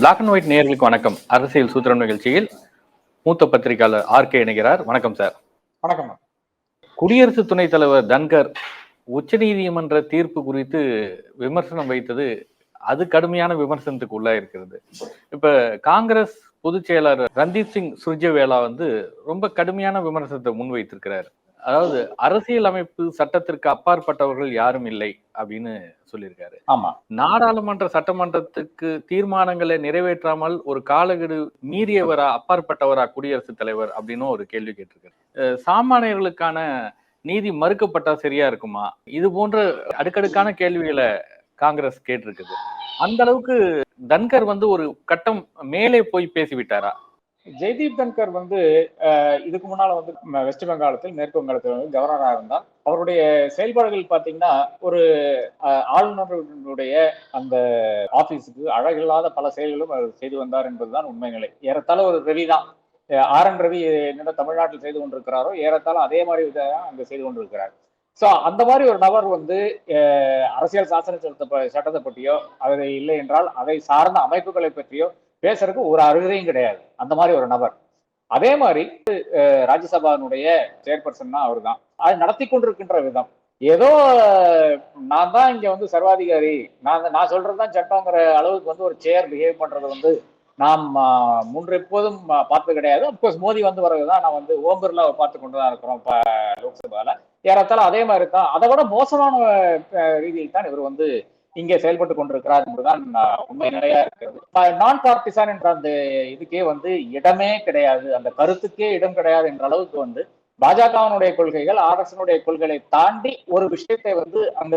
Black and white நேயர்களுக்கு வணக்கம். அரசியல் சூத்திரம் நிகழ்ச்சியில் மூத்த பத்திரிகையாளர் ஆர் கே இணைகிறார். வணக்கம் சார். வணக்கம் குடியரசு துணைத் தலைவர் தன்கர் உச்சநீதிமன்ற தீர்ப்பு குறித்து விமர்சனம் வைத்தது அது கடுமையான விமர்சனத்துக்கு உள்ளா இருக்கிறது. இப்ப காங்கிரஸ் பொதுச் செயலாளர் ரந்தீப் சிங் சுர்ஜேவேலா வந்து ரொம்ப கடுமையான விமர்சனத்தை முன்வைத்திருக்கிறார். அதாவது அரசியல் அமைப்பு சட்டத்திற்கு அப்பாற்பட்டவர்கள் யாரும் இல்லை அப்படின்னு சொல்லியிருக்காரு. ஆமா. நாடாளுமன்ற சட்டமன்றத்துக்கு தீர்மானங்களை நிறைவேற்றாமல் ஒரு காலக்கெடு மீறியவரா அப்பாற்பட்டவரா குடியரசுத் தலைவர் அப்படின்னு ஒரு கேள்வி கேட்டிருக்காரு. சாமானியர்களுக்கான நீதி மறுக்கப்பட்டா சரியா இருக்குமா? இது போன்ற அடுக்கடுக்கான கேள்விகளை காங்கிரஸ் கேட்டிருக்குது. அந்த அளவுக்கு தன்கர் வந்து ஒரு கட்டம் மேலே போய் பேசிவிட்டாரா? ஜெய்தீப் தன்கர் வந்து அஹ், இதுக்கு முன்னால வந்து வெஸ்ட் பெங்காலத்தில் மேற்கு வங்காளத்தில் வந்து கவர்னராக இருந்தார். அவருடைய செயல்பாடுகள் பார்த்தீங்கன்னா ஒரு ஆளுநர்களுடைய ஆளுநருடைய அந்த ஆபீஸுக்கு அழகில்லாத பல செயல்களும் அவர் செய்து வந்தார் என்பதுதான் உண்மை நிலை ஏறத்தாழ ஒரு ரவி தான். ஆர் என் ரவி என்னென்ன தமிழ்நாட்டில் செய்து கொண்டிருக்கிறாரோ ஏறத்தாழ அதே மாதிரி தான் அங்க செய்து கொண்டிருக்கிறார். ஸோ அந்த மாதிரி ஒரு நபர் வந்து அஹ், அரசியல் சாசன சட்டத்தை ப- சட்டத்தை பற்றியோ அதை இல்லை என்றால் அதை சார்ந்த அமைப்புகளை பற்றியோ பேசுறதுக்கு ஒரு அருகதையும் கிடையாது. அந்த மாதிரி ஒரு நபர். அதே மாதிரி ராஜ்யசபாவினுடைய சேர்பர்சன் தான் அவர் தான் அது நடத்தி கொண்டிருக்கின்ற விதம். ஏதோ நான் தான் இங்க வந்து சர்வாதிகாரி. நான் நான் சொல்றதுதான் சட்டங்கிற அளவுக்கு வந்து ஒரு சேர் பிஹேவ் பண்றது வந்து நாம் முன்று எப்போதும் பார்த்தது கிடையாது. அப்கோர்ஸ் மோடி வந்து வரதுதான் நான் வந்து ஓம் பார்த்து கொண்டு தான் இருக்கிறோம் இப்போ லோக்சபால. ஏறத்தாலும் அதே மாதிரி தான் அதை விட மோசமான ரீதியில் தான் இவர் வந்து இங்கே செயல்பட்டு கொண்டிருக்கிறார் என்பதுதான் உண்மை நிறைய இருக்கிறது. நான் பார்ட்டிசான் என்ற அந்த இதுக்கே வந்து இடமே கிடையாது. அந்த கருத்துக்கே இடம் கிடையாது என்ற அளவுக்கு வந்து பாஜகவினுடைய கொள்கைகள் ஆர்எஸ்னுடைய கொள்கைகளை தாண்டி ஒரு விஷயத்தை வந்து அந்த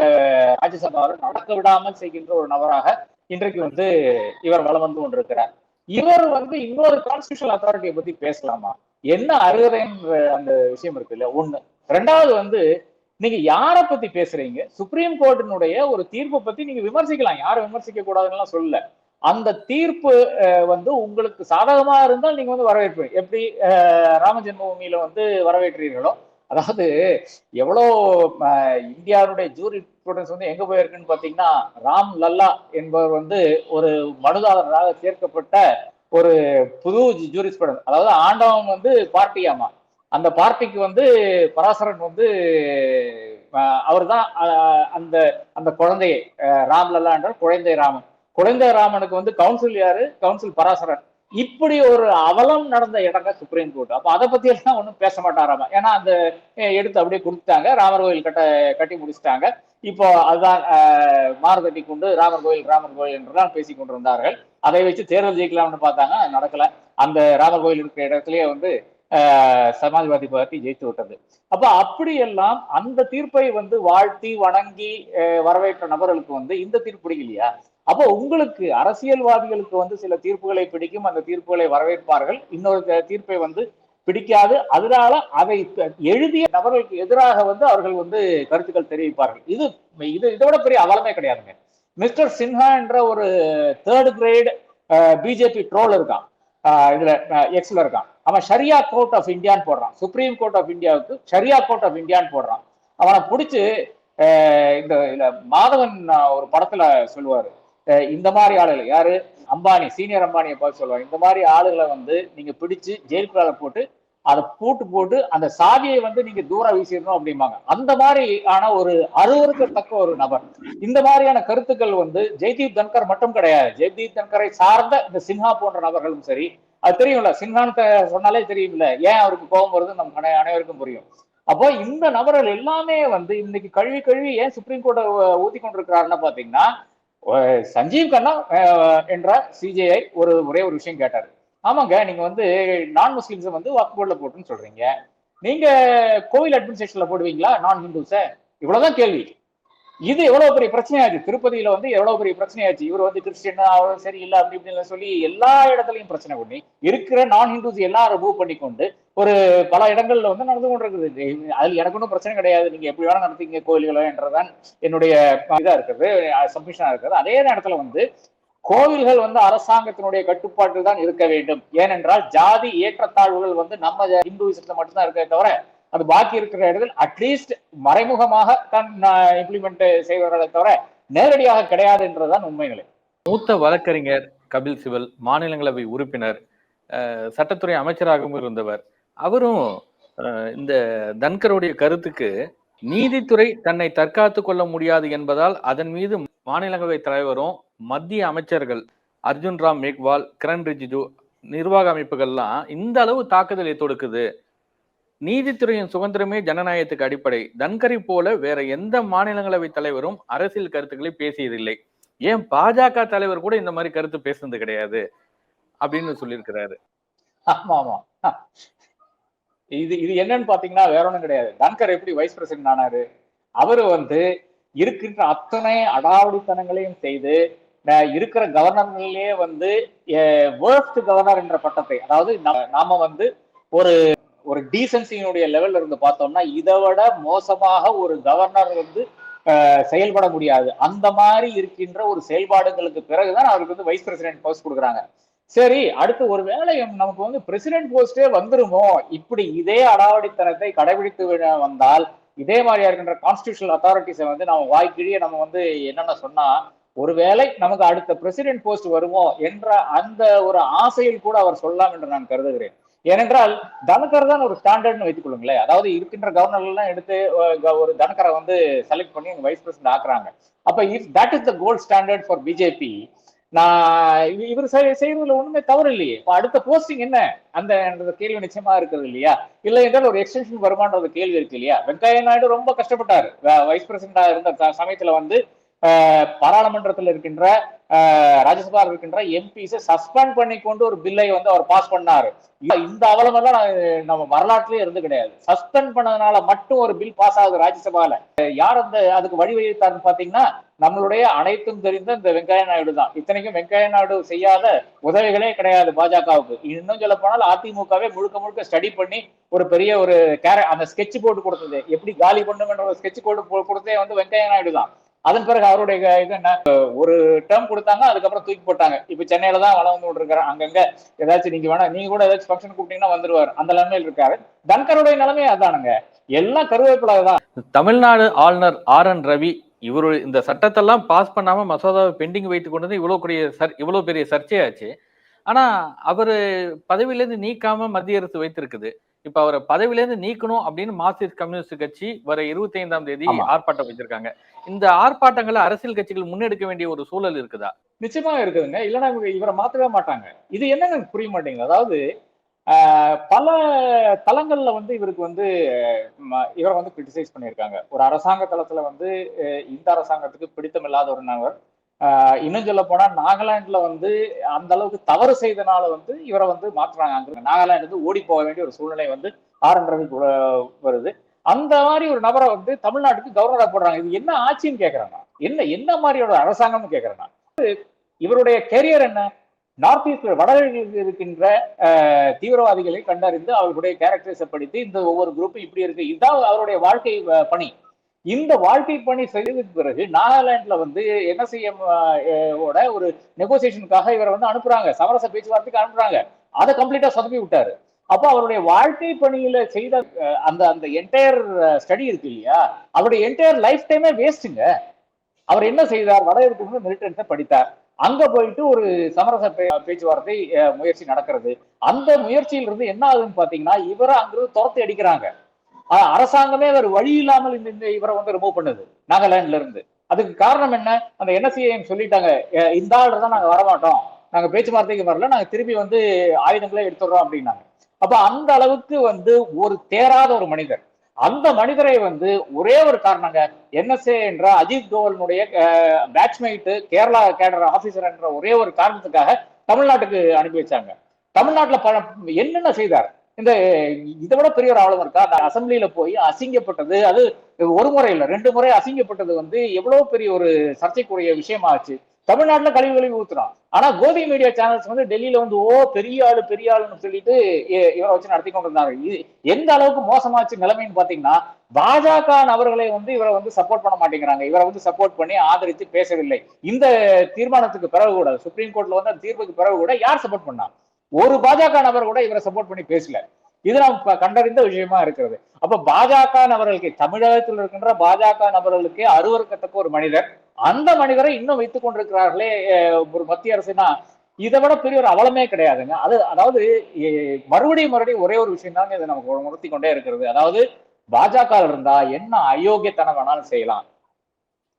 ராஜ்யசபாவில் நடக்க விடாமல் செய்கின்ற ஒரு நபராக இன்றைக்கு வந்து இவர் வளம் வந்து கொண்டிருக்கிறார். இவர் வந்து இன்னொரு கான்ஸ்டியூஷனல் அத்தாரிட்டியை பத்தி பேசலாமா? என்ன அருகதைன்ற அந்த விஷயம் இருக்கு இல்ல ஒண்ணு. ரெண்டாவது வந்து நீங்க யாரை பத்தி பேசுறீங்க? சுப்ரீம் கோர்ட்டினுடைய ஒரு தீர்ப்பை பத்தி நீங்க விமர்சிக்கலாம். யாரும் விமர்சிக்க கூடாதுன்னு சொல்லல. அந்த தீர்ப்பு வந்து உங்களுக்கு சாதகமா இருந்தால் நீங்க வந்து வரவேற்பீங்க எப்படி ராமஜென்மபூமியில ராம வந்து வரவேற்றீர்களோ அதாவது எவ்வளோ இந்தியாவுடைய ஜூரி ஸ்டூடெண்ட்ஸ் வந்து எங்க போயிருக்குன்னு பாத்தீங்கன்னா ராம் லல்லா என்பவர் வந்து ஒரு மனுதாரராக சேர்க்கப்பட்ட ஒரு புது ஜூரி ஸ்டூடெண்ட் அதாவது ஆண்டவன் வந்து பார்ட்டியாமா? அந்த பார்ட்டிக்கு வந்து பராசரன் வந்து அவர் தான் அந்த அந்த குழந்தையை ராம்லல்லா ராம் குழந்தை ராமன். குழந்தை ராமனுக்கு வந்து கவுன்சில் யாரு? கவுன்சில் பராசரன். இப்படி ஒரு அவலம் நடந்த இடங்க சுப்ரீம் கோர்ட் அப்போ அதை பத்தி எல்லாம் ஒன்றும் பேச மாட்டாராமா? ஏன்னா அந்த எடுத்து அப்படியே கொடுத்துட்டாங்க. ராமர் கோயில் கட்ட கட்டி முடிச்சிட்டாங்க. இப்போ அதுதான் அஹ், மாறுதட்டி கொண்டு ராமர் கோயில் ராமர் கோயில் என்றுதான் பேசி கொண்டிருந்தார்கள். அதை வச்சு தேர்தல் ஜெயிக்கலாம்னு பார்த்தாங்க. நடக்கல. அந்த ராமர் கோயில் இருக்கிற இடத்துலயே வந்து சமாஜ்வாதி பார்ட்டி ஜெயித்து விட்டது. அப்ப அப்படியெல்லாம் அந்த தீர்ப்பை வந்து வாழ்த்தி வணங்கி வரவேற்ற நபர்களுக்கு வந்து இந்த தீர்ப்பு பிடிக்கலையா? அப்போ உங்களுக்கு அரசியல்வாதிகளுக்கு வந்து சில தீர்ப்புகளை பிடிக்கும் அந்த தீர்ப்புகளை வரவேற்பார்கள். இன்னொரு தீர்ப்பை வந்து பிடிக்காது. அதனால அதை எழுதிய நபர்களுக்கு எதிராக வந்து அவர்கள் வந்து கருத்துக்கள் தெரிவிப்பார்கள். இது இது இதை விட பெரிய அவலமே கிடையாதுங்க. மிஸ்டர் சின்ஹா என்ற ஒரு தேர்ட் கிரேட் பிஜேபி ட்ரோல் இருக்கான். இதுல எக்ஸ்ல இருக்கான். அவன் ஷரியா கோர்ட் ஆஃப் இந்தியான்னு போடுறான். சுப்ரீம் கோர்ட் ஆஃப் இந்தியாவுக்கு ஷரியா கோர்ட் ஆஃப் இந்தியான்னு போடுறான். அவனை பிடிச்சு இந்த இதுல மாதவன் ஒரு படத்துல சொல்லுவாரு. இந்த மாதிரி ஆளுகள் யாரு? அம்பானி சீனியர் அம்பானியை பார்த்து சொல்லுவாங்க இந்த மாதிரி ஆளுகளை வந்து நீங்க பிடிச்சு ஜெயிலுக்குள்ளார போட்டு அதை பூட்டு போட்டு அந்த சாவியை வந்து நீங்க தூரம் வீசிடணும் அப்படிம்பாங்க. அந்த மாதிரி ஆன ஒரு அருவருக்கத்தக்க ஒரு நபர். இந்த மாதிரியான கருத்துக்கள் வந்து ஜெய்தீப் தன்கர் மட்டும் கிடையாது. ஜெய்தீப் தன்கரை சார்ந்த இந்த சின்ஹா போன்ற நபர்களும் சரி. அது தெரியும்ல சின்ஹான் சொன்னாலே தெரியும்ல ஏன் அவருக்கு கோபம் வருது நம்ம அனை- அனைவருக்கும் புரியும். அப்போ இந்த நபர்கள் எல்லாமே வந்து இன்னைக்கு கழுவி கழுவி ஏன் சுப்ரீம் கோர்ட்டை ஊத்தி கொண்டிருக்கிறாருன்னு பாத்தீங்கன்னா சஞ்சீவ் கண்ணா என்ற சிஜேஐ ஒரு ஒரே ஒரு விஷயம் கேட்டாரு. ஆமாங்க நீங்க வந்து நான் முஸ்லிம்ஸ் வந்து வாக்கு போர்டில் போட்டுன்னு சொல்றீங்க. நீங்க கோவில் அட்மினிஸ்ட்ரேஷன்ல போடுவீங்களா? நான் ஹிந்துஸ இவ்வளவுதான் கேள்வி. இது எவ்வளவு பெரிய பிரச்சனையாச்சு? திருப்பதியில வந்து எவ்வளவு பெரிய பிரச்சனையாச்சு? இவர் வந்து கிறிஸ்டியன் சரி இல்லை அப்படி இப்படின்னு சொல்லி எல்லா இடத்துலயும் பிரச்சனை பண்ணி இருக்கிற நான் ஹிந்துஸ் எல்லாரும் ரிமூவ் பண்ணி கொண்டு ஒரு பல இடங்கள்ல வந்து நடந்து கொண்டிருக்குது. அதுல எனக்கு ஒன்றும் பிரச்சனை கிடையாது. நீங்க எப்படி வேணா நடத்தீங்க கோயில்களை என்றதான் என்னுடைய இதா இருக்கிறது சப்மிஷனா இருக்கிறது அதே நேரத்துல வந்து கோவில்கள் வந்து அரசாங்கத்தினுடைய கட்டுப்பாட்டில் தான் இருக்க வேண்டும். ஏனென்றால் ஜாதி ஏற்றத்தாழ்வுகள் வந்து நம்ம இந்துவிசத்துல மட்டும்தான் இருக்க தவிர அது பாக்கி இருக்கிற இடத்தில் அட்லீஸ்ட் மறைமுகமாக தான் இம்ப்ளிமெண்ட் செய்வார்களே தவிர நேரடியாக கிடையாது என்றதுதான் உண்மை நிலை மூத்த வழக்கறிஞர் கபில் சிவல் மாநிலங்களவை உறுப்பினர் அஹ், சட்டத்துறை அமைச்சராகவும் இருந்தவர். அவரும் அஹ், இந்த தன்கருடைய கருத்துக்கு நீதித்துறை தன்னை தற்காத்து கொள்ள முடியாது என்பதால் அதன் மீது மாநிலங்களவை தலைவரும் மத்திய அமைச்சர்கள் அர்ஜுன் ராம் மேக்வால் கிரண் ரிஜிஜு நிர்வாக அமைப்புகள்லாம் இந்த அளவு தாக்குதலை தொடுக்குது நீதித்துறையின் சுதந்திரமே ஜனநாயகத்துக்கு அடிப்படை. தன்கரி போல வேற எந்த மாநிலங்களவை தலைவரும் அரசியல் கருத்துக்களை பேசியதில்லை. ஏன் பாஜக தலைவர் கூட இந்த மாதிரி கருத்து பேசுனது கிடையாது அப்படின்னு சொல்லியிருக்கிறாரு. ஆமா ஆமா இது இது என்னன்னு பாத்தீங்கன்னா வேற ஒன்றும் கிடையாது. தன்கர் எப்படி வைஸ் பிரசிடென்ட் ஆனாரு? அவரு வந்து இருக்கின்ற அத்தனை அடாவடித்தனங்களையும் செய்து இருக்கிற கவர்னர்களிலேயே வந்து வேர்ஸ்ட் கவர்னர் என்ற பட்டத்தை அதாவது நம்ம- நாம வந்து ஒரு ஒரு டீசன்சியினுடைய லெவல்ல இருந்து பார்த்தோம்னா இதை விட மோசமாக ஒரு கவர்னர் வந்து செயல்பட முடியாது. அந்த மாதிரி இருக்கின்ற ஒரு செயல்பாடுகளுக்கு பிறகுதான் அவருக்கு வந்து வைஸ் பிரசிடென்ட் போஸ்ட் கொடுக்குறாங்க. சரி அடுத்து ஒரு வேளை நமக்கு வந்து பிரசிடென்ட் போஸ்டே வந்துருமோ? இப்படி இதே அடாவடித்தனத்தை கடைபிடித்து விட- வந்தால் இதே மாதிரியா இருக்கின்ற கான்ஸ்டியூஷனல் அத்தாரிட்டிஸை வந்து நம்ம வாய்க்கிழிய நம்ம வந்து என்னென்ன சொன்னா ஒருவேளை நமக்கு அடுத்த பிரசிடென்ட் போஸ்ட் வருமோ என்ற அந்த ஒரு ஆசையில் கூட அவர் சொல்லலாம் என்று நான் கருதுகிறேன். ஏனென்றால் தனக்கர் தான் ஒரு ஸ்டாண்டர்ட்னு வைத்துக் கொள்ளுங்களேன். அதாவது இருக்கின்ற கவர்னர்லாம் எல்லாம் எடுத்து ஒரு தனக்கரை வந்து செலக்ட் பண்ணி வைஸ் பிரசிடென்ட் ஆக்குறாங்க. அப்ப if that is the gold standard for BJP நான் இவர் செய்யறதுல ஒண்ணுமே தவறு இல்லையே. இப்போ அடுத்த போஸ்டிங் என்ன? அந்த கேள்வி நிச்சயமா இருக்கிறது இல்லையா? இல்ல என்றால் ஒரு எக்ஸ்டென்ஷன் வருமானது கேள்வி இருக்கு இல்லையா? வெங்கையா நாயுடு ரொம்ப கஷ்டப்பட்டாரு. வைஸ் பிரசிடண்டா இருந்த சமயத்துல வந்து பாராளுமன்றத்தில் இருக்கின்ற அஹ், இருக்கின்ற எம்பிஸை சஸ்பெண்ட் பண்ணி கொண்டு ஒரு பில்லை வந்து அவர் பாஸ் பண்ணாரு. இந்த அவலமெல்லாம் நம்ம வரலாற்றுலயே இருந்து கிடையாது. சஸ்பெண்ட் பண்ணதுனால மட்டும் ஒரு பில் பாஸ் ஆகுது ராஜ்யசபால. யார் அந்த அதுக்கு வழி வழிவகுத்தாருன்னு பாத்தீங்கன்னா நம்மளுடைய அனைத்தும் தெரிந்த இந்த வெங்கையா நாயுடு தான். இத்தனைக்கும் வெங்கையா நாயுடு செய்யாத உதவிகளே கிடையாது பாஜகவுக்கு. இன்னும் சொல்ல போனால் அதிமுகவே முழுக்க முழுக்க ஸ்டடி பண்ணி ஒரு பெரிய ஒரு கேர அந்த ஸ்கெட்ச் போட்டு கொடுத்தது. எப்படி காலி பண்ணும் ஒரு ஸ்கெட்ச் போட்டு கொடுத்தே வந்து வெங்கையா நாயுடு தான். அதன் பிறகு அவருடைய இது என்ன ஒரு டேர்ம் கொடுத்தாங்க அதுக்கப்புறம் தூக்கி போட்டாங்க. இப்ப சென்னையில தான் வளர்ந்து விட்டுருக்காரு அங்கங்க ஏதாச்சும் நீங்க வேணா நீங்க கூட ஏதாச்சும் ஃபங்க்ஷன் கூப்பிட்டீங்கன்னா வந்துருவாரு. அந்த நிலைமையில் இருக்காரு. தன்கருடைய நிலைமை அதானுங்க. எல்லாம் கருவேப்பிலாதான். தமிழ்நாடு ஆளுநர் ஆர் என் ரவி இவரு இந்த சட்டத்தெல்லாம் பாஸ் பண்ணாம மசோதாவை பெண்டிங் வைத்துக் கொண்டது இவ்வளவு பெரிய சர் இவ்வளவு பெரிய சர்ச்சையாச்சு. ஆனா அவரு பதவியிலேருந்து நீக்காம மத்திய அரசு வைத்திருக்குது. இப்ப அவரை பதவியிலேருந்து நீக்கணும் அப்படின்னு மார்க்சிஸ்ட் கம்யூனிஸ்ட் கட்சி வர இருபத்தி ஐந்தாம் தேதி. ஆர்ப்பாட்டம் வச்சிருக்காங்க. இந்த ஆர்ப்பாட்டங்களை அரசியல் கட்சிகள் முன்னெடுக்க வேண்டிய ஒரு சூழல் இருக்குதா? நிச்சயமா இருக்குதுங்க. இல்லைன்னா இவரை மாத்தவே மாட்டாங்க. இது எனக்கு புரிய மாட்டேங்குது? அதாவது ஆஹ், பல தளங்கள்ல வந்து இவருக்கு வந்து இவரை வந்து கிரிட்டிசைஸ் பண்ணியிருக்காங்க. ஒரு அரசாங்க தளத்துல வந்து இந்த அரசாங்கத்துக்கு பிடித்தமில்லாத ஒரு நபர் இன்னும் சொல்ல போனா நாகாலாந்துல வந்து அந்த அளவுக்கு தவறு செய்தனால வந்து இவரை வந்து மாத்துறாங்க. அங்க நாகாலாந்து வந்து ஓடி போக வேண்டிய ஒரு சூழ்நிலை வந்து ஆர் வருது. அந்த மாதிரி ஒரு நபரை வந்து தமிழ்நாட்டுக்கு கவர்னரா போடுறாங்க. இது என்ன ஆட்சின்னு கேக்குறேன்? என்ன என்ன மாதிரியோட அரசாங்கம்னு கேக்குறேன்? இவருடைய கெரியர் என்ன? நார்த் ஈஸ்ட் வடகிழக்கில் இருக்கின்ற அஹ், தீவிரவாதிகளை கண்டறிந்து அவர்களுடைய கேரக்டர்ஸை படித்து இந்த ஒவ்வொரு குரூப்பும் இப்படி இருக்கு. இதுதான் அவருடைய வாழ்க்கை பணி. இந்த வாழ்க்கை பணி செய்ததுக்கு பிறகு நாகாலாந்துல வந்து என்எஸ்ஐஎம் ஓட ஒரு நெகோசியேஷனுக்காக இவரை வந்து அனுப்புறாங்க. சமரச பேச்சுவார்த்தைக்கு அனுப்புறாங்க. அதை கம்ப்ளீட்டா சொதப்பி விட்டாரு. அப்போ அவருடைய வாழ்க்கை பணியில செய்த அந்த அந்த என்டையர் ஸ்டடி இருக்கு இல்லையா? அவருடைய என்டையர் லைஃப் டைமே வேஸ்ட்டுங்க அவர் என்ன செய்தார்? வடகிழக்கு மிலிட்டன்ஸை படித்தார். அங்க போயிட்டு ஒரு சமரச பே- பேச்சுவார்த்தை முயற்சி நடக்கிறது. அந்த முயற்சியிலிருந்து என்ன ஆகுதுன்னு பாத்தீங்கன்னா இவரை அங்கிருந்து துரத்தி அடிக்கிறாங்க. அரசாங்கமே வேறு வழி இல்லாமல் இந்த இந்த இவரை வந்து ரிமூவ் பண்ணுது நாகாலாந்துல இருந்து. அதுக்கு காரணம் என்ன? அந்த என்எஸ்சிஐஎம் சொல்லிட்டாங்க இந்த ஆள் தான் நாங்க வரமாட்டோம். நாங்க பேச்சுவார்த்தைக்கு வரல நாங்க திருப்பி வந்து ஆயுதங்களே எடுத்துடுறோம் அப்படின்னாங்க. அப்ப அந்த அளவுக்கு வந்து ஒரு தேராத ஒரு மனிதர். அந்த மனிதரை வந்து ஒரே ஒரு காரணங்க என்எஸ்ஏ என்ற அஜித் தோவலினுடைய பேட்ச்மேட்டு கேரளா கேடர் ஆபீசர் என்ற ஒரே ஒரு காரணத்துக்காக தமிழ்நாட்டுக்கு அனுப்பி வச்சாங்க. தமிழ்நாட்டில் பல என்னென்ன செய்தார்? இந்த இதை விட பெரிய ஒரு ஆவலம் இருக்கா? அந்த அசம்பிளியில போய் அசிங்கப்பட்டது அது ஒரு முறை இல்ல ரெண்டு முறை அசிங்கப்பட்டது வந்து எவ்வளவு பெரிய ஒரு சர்ச்சைக்குரிய விஷயமாச்சு. தமிழ்நாட்டுல கழிவு கழிவு ஊத்துறான். ஆனா கோதி மீடியா சேனல்ஸ் வந்து டெல்லியில வந்து ஓ பெரிய ஆளு பெரிய ஆளுன்னு சொல்லிட்டு இவரை வச்சு நடத்தி கொண்டிருந்தாங்க. இது எந்த அளவுக்கு மோசமாச்சு நிலைமைன்னு பாத்தீங்கன்னா பாஜக நபர்களை வந்து இவரை வந்து சப்போர்ட் பண்ண மாட்டேங்கிறாங்க. இவரை வந்து சப்போர்ட் பண்ணி ஆதரித்து பேசவில்லை. இந்த தீர்மானத்துக்கு பிறகு கூட சுப்ரீம் கோர்ட்ல வந்து அந்த தீர்ப்புக்கு பிறகு கூட யார் சப்போர்ட் பண்ணா? ஒரு பாஜக நபர் கூட இவரை சப்போர்ட் பண்ணி பேசல. இது நாம் கண்டறிந்த விஷயமா இருக்கிறது. அப்ப பாஜக நபர்களுக்கு தமிழகத்தில் இருக்கின்ற பாஜக நபர்களுக்கு அருவருக்கத்தக்க ஒரு மனிதர். அந்த மனிதரை இன்னும் வைத்துக் கொண்டிருக்கிறார்களே ஒரு மத்திய அரசுனா இதை விட பெரிய ஒரு அவலமே கிடையாதுங்க. அது அதாவது மறுபடியும் மறுபடியும் ஒரே ஒரு விஷயம் தாங்க இதை நமக்கு உணர்த்தி கொண்டே இருக்கிறது. அதாவது பாஜக இருந்தா என்ன அயோக்கியத்தனம் வேணாலும் செய்யலாம்.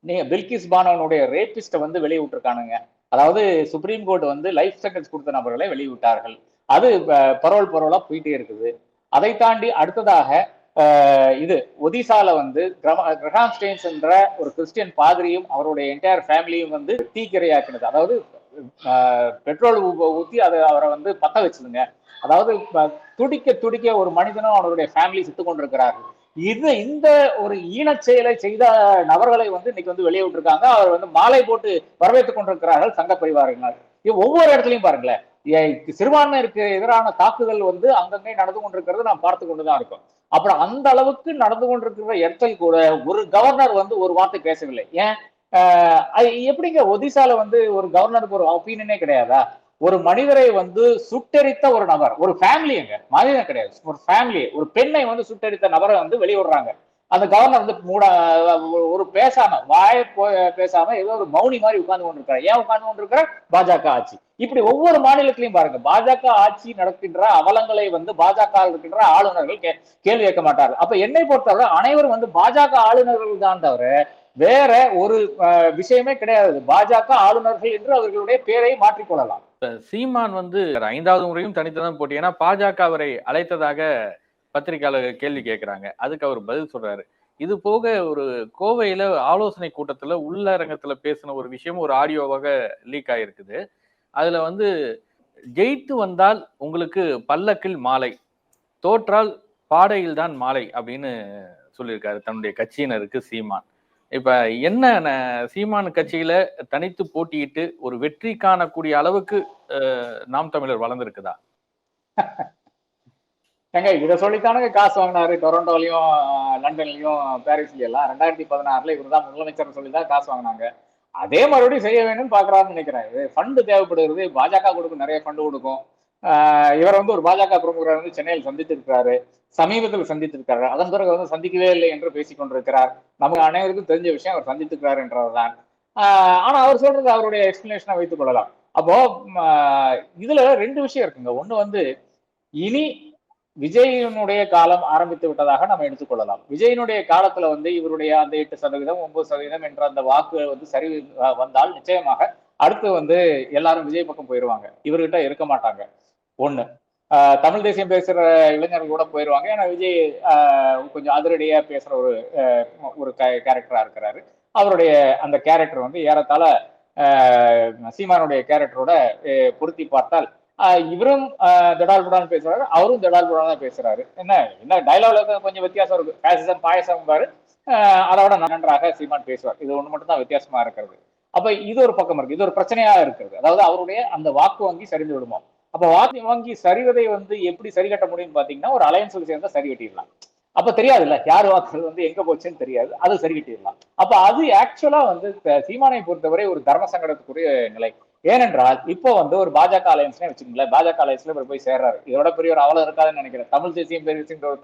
நீங்க பில்கிஸ் பானவனுடைய ரேபிஸ்ட வந்து வெளியே விட்டுருக்கானுங்க அதாவது சுப்ரீம் கோர்ட் வந்து லைஃப் சென்டென்ஸ் கொடுத்த நபர்களை வெளியிட்டார்கள். அது பரவல் பரோலா போயிட்டே இருக்குது. அதை தாண்டி அடுத்ததாக இது ஒதிசால வந்து கிரம- கிரஹாம் என்ற ஒரு கிறிஸ்டியன் பாதிரியும் அவருடைய என்டையர் ஃபேமிலியும் வந்து தீக்கிரையாக்கினது அதாவது பெட்ரோல் ஊத்தி அதை அவரை வந்து பத்த வச்சதுங்க அதாவது துடிக்க துடிக்க ஒரு மனிதனும் அவருடைய ஃபேமிலி செத்து கொண்டிருக்கிறார்கள். இது இந்த ஒரு ஈனச் செயலை செய்த நபர்களை வந்து இன்னைக்கு வந்து வெளியே விட்டுருக்காங்க. அவர் வந்து மாலை போட்டு வரவேற்றுக் கொண்டிருக்கிறார்கள் சங்க பரிவாரங்கள் இது ஒவ்வொரு இடத்துலையும் பாருங்களேன். சிறுபான்மையிற்கு எதிரான தாக்குதல் வந்து அங்கங்கே நடந்து கொண்டிருக்கிறது நான் பார்த்து கொண்டுதான் இருக்கோம். அப்புறம் அந்த அளவுக்கு நடந்து கொண்டிருக்கிற இடத்தில் கூட ஒரு கவர்னர் வந்து ஒரு வார்த்தை பேசவில்லை. ஏன்? ஆஹ் எப்படிங்க ஒடிசால வந்து ஒரு கவர்னருக்கு ஒரு ஒப்பீனியனே கிடையாதா? ஒரு மனிதரை வந்து சுட்டெரித்த ஒரு நபர் ஒரு ஃபேமிலி எங்க மனிதன் கிடையாது. ஒரு ஃபேமிலி ஒரு பெண்ணை வந்து சுட்டெரித்த நபரை வந்து வெளியிடுறாங்க. அந்த கவர்னர் வந்து மூட ஒரு பேசாம வாய போ- பேசாம ஏதோ ஒரு மௌனி மாதிரி உட்கார்ந்து கொண்டிருக்காரு ஏன் உட்கார்ந்து கொண்டிருக்கிற? பாஜக ஆட்சி. இப்படி ஒவ்வொரு மாநிலத்திலையும் பாருங்க பாஜக ஆட்சி நடக்கின்ற அவலங்களை வந்து பாஜக இருக்கின்ற ஆளுநர்கள் கே- கேள்வி கேட்க மாட்டார்கள். அப்ப என்னை பொறுத்தவரை அனைவரும் வந்து பாஜக ஆளுநர்கள் தான் தவிர வேற ஒரு விஷயமே கிடையாது. பாஜக ஆளுநர்கள் என்று அவர்களுடைய பேரை மாற்றிக்கொள்ளலாம். இப்ப சீமான் வந்து ஐந்தாவது முறையும் தனித்தனம் போட்டி. ஏன்னா பாஜக அவரை அழைத்ததாக பத்திரிகையாளர் கேள்வி கேட்கிறாங்க. அதுக்கு அவர் பதில் சொல்றாரு. இது போக ஒரு கோவையில ஆலோசனை கூட்டத்துல உள்ளரங்கத்துல பேசின ஒரு விஷயம் ஒரு ஆடியோவாக லீக் ஆயிருக்குது. அதுல வந்து ஜெயித்து வந்தால் உங்களுக்கு பல்லக்கில் மாலை தோற்றால் பாடையில் தான் மாலை அப்படின்னு சொல்லியிருக்காரு தன்னுடைய கட்சியினருக்கு சீமான். இப்ப என்ன சீமான சீமான் கட்சியில தனித்து போட்டியிட்டு ஒரு வெற்றி காணக்கூடிய அளவுக்கு நாம் தமிழர் வளர்ந்துருக்குதா? ஏங்க இதை சொல்லித்தானுங்க காசு வாங்கினாரு. டொரண்டோலையும் லண்டன்லயும் பாரிஸ்லயும் எல்லாம். ரெண்டாயிரத்தி பதினாறுல இவர் தான் முதலமைச்சர் சொல்லி தான் காசு வாங்கினாங்க. அதே மறுபடியும் செய்ய வேணும்னு பாக்குறாருன்னு நினைக்கிறேன். இது ஃபண்டு தேவைப்படுகிறது. பாஜக கொடுக்கும் நிறைய ஃபண்டு கொடுக்கும். இவர் வந்து ஒரு பாஜக பிரமுகரை வந்து சென்னையில் சந்தித்திருக்கிறாரு. சமீபத்தில் சந்தித்து அதன் பிறகு வந்து சந்திக்கவே இல்லை என்று பேசிக் கொண்டிருக்கிறார். நமக்கு அனைவருக்கும் தெரிஞ்ச விஷயம் அவர் சந்தித்திருக்கிறார் என்றதுதான். ஆஹ் ஆனா அவர் சொல்றது அவருடைய எக்ஸ்பிளனேஷனை வைத்துக் கொள்ளலாம். அப்போ இதுல ரெண்டு விஷயம் இருக்குங்க. ஒண்ணு வந்து இனி விஜயினுடைய காலம் ஆரம்பித்து விட்டதாக நம்ம எடுத்துக்கொள்ளலாம் விஜயினுடைய காலத்துல வந்து இவருடைய அந்த எட்டு சதவீதம் ஒன்பது சதவீதம் என்ற அந்த வாக்கு வந்து சரி வந்தால் நிச்சயமாக அடுத்து வந்து எல்லாரும் விஜய் பக்கம் போயிருவாங்க. இவர்கிட்ட இருக்க மாட்டாங்க. ஒண்ணு. ஆஹ், தமிழ் தேசியம் பேசுற இளைஞர்கள் கூட போயிருவாங்க. ஏன்னா விஜய் கொஞ்சம் அதிரடியா பேசுற ஒரு ஒரு கேரக்டரா இருக்கிறாரு. அவருடைய அந்த கேரக்டர் வந்து ஏறத்தாழ சீமானுடைய கேரக்டரோட பொருத்தி பார்த்தால் இவரும் ஆஹ் புடான் பேசுறாரு. அவரும் திடால் புடான் தான் பேசுறாரு. என்ன என்ன டைலாக்ல கொஞ்சம் வித்தியாசம் இருக்கு. பாசிசம் பாயசம் பாரு. அதோட நன்றாக சீமான் பேசுவார். இது ஒண்ணு மட்டும் தான் வித்தியாசமா இருக்கிறது. அப்ப இது ஒரு பக்கம் இருக்கு. இது ஒரு பிரச்சனையா இருக்கிறது. அதாவது அவருடைய அந்த வாக்கு வங்கி சரிந்து விடுமோ? அப்ப வாத்தி வாங்கி சரிவதை வந்து எப்படி சரி கட்ட முடியும்னு பாத்தீங்கன்னா ஒரு அலையன்ஸ்ல சேர்ந்தா சரி கட்டிடலாம். அப்ப தெரியாதுல்ல யார் வாக்குறது வந்து எங்க போச்சுன்னு தெரியாது. அது சரி கட்டிடலாம். அப்ப அது ஆக்சுவலா வந்து சீமானை பொறுத்தவரை ஒரு தர்ம சங்கடத்துக்குரிய நிலை. ஏனென்றால் இப்போ வந்து ஒரு பாஜக அலையன்ஸ்னே வச்சுக்கோங்களேன். பாஜக அலையன்ஸ்ல இவர் போய் சேர்றாரு. இதோட பெரிய ஒரு அவலம் இருக்காதுன்னு நினைக்கிறேன். தமிழ் தேசியம் பேசுகின்ற ஒரு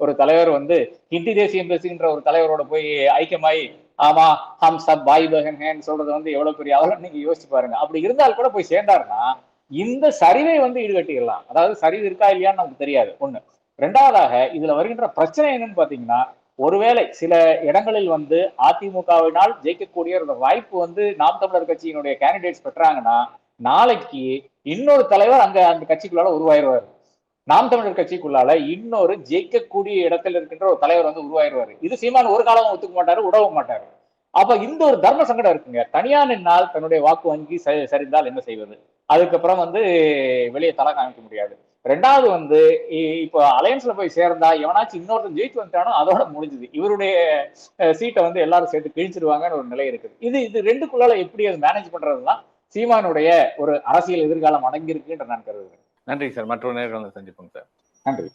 ஒரு தலைவர் வந்து ஹிந்தி தேசியம் பேசுகின்ற ஒரு தலைவரோட போய் ஐக்கியமாயி ஆமா ஹம் சப் பாய் பகன் ஹேன்னு சொல்றது வந்து எவ்வளவு பெரிய அவலம்? நீங்க யோசிச்சு பாருங்க. அப்படி இருந்தால் கூட போய் சேர்ந்தாருன்னா இந்த சரிவை வந்து ஈடுகட்டிடலாம். அதாவது சரிவு இருக்கா இல்லையான்னு நமக்கு தெரியாது. ஒண்ணு. ரெண்டாவதாக இதுல வருகின்ற பிரச்சனை என்னன்னு பாத்தீங்கன்னா ஒருவேளை சில இடங்களில் வந்து அதிமுகவினால் ஜெயிக்கக்கூடிய ஒரு வாய்ப்பு வந்து நாம் தமிழர் கட்சியினுடைய கேண்டிடேட்ஸ் பெற்றாங்கன்னா நாளைக்கு இன்னொரு தலைவர் அங்க அந்த கட்சிக்குள்ளால உருவாயிருவாரு. நாம் தமிழர் கட்சிக்குள்ளால இன்னொரு ஜெயிக்கக்கூடிய இடத்துல இருக்கின்ற ஒரு தலைவர் வந்து உருவாயிருவாரு. இது சீமான் ஒரு காலம் ஒத்துக்க மாட்டாரு உடவும் மாட்டாரு. அப்ப இந்த ஒரு தர்ம சங்கடம் இருக்குங்க. தனியா நின்னால் தன்னுடைய வாக்கு வங்கி சரி- சரிந்தால் என்ன செய்வது? அதுக்கப்புறம் வந்து வெளியே தலை காமிக்க முடியாது. ரெண்டாவது வந்து இப்போ அலையன்ஸ்ல போய் சேர்ந்தா எவனாச்சும் இன்னொருத்தன் ஜெயிச்சு வந்துட்டானோ அதோட முடிஞ்சுது. இவருடைய சீட்டை வந்து எல்லாரும் சேர்த்து கிழிச்சிருவாங்கன்னு ஒரு நிலை இருக்குது. இது இது ரெண்டுக்குள்ளால எப்படி அது மேனேஜ் பண்றதுதான் சீமானுடைய ஒரு அரசியல் எதிர்காலம் அடங்கியிருக்குன்ற நான் கருதுகிறேன். நன்றி சார். மற்றொரு நேரம் சந்திப்போம் சார். நன்றி.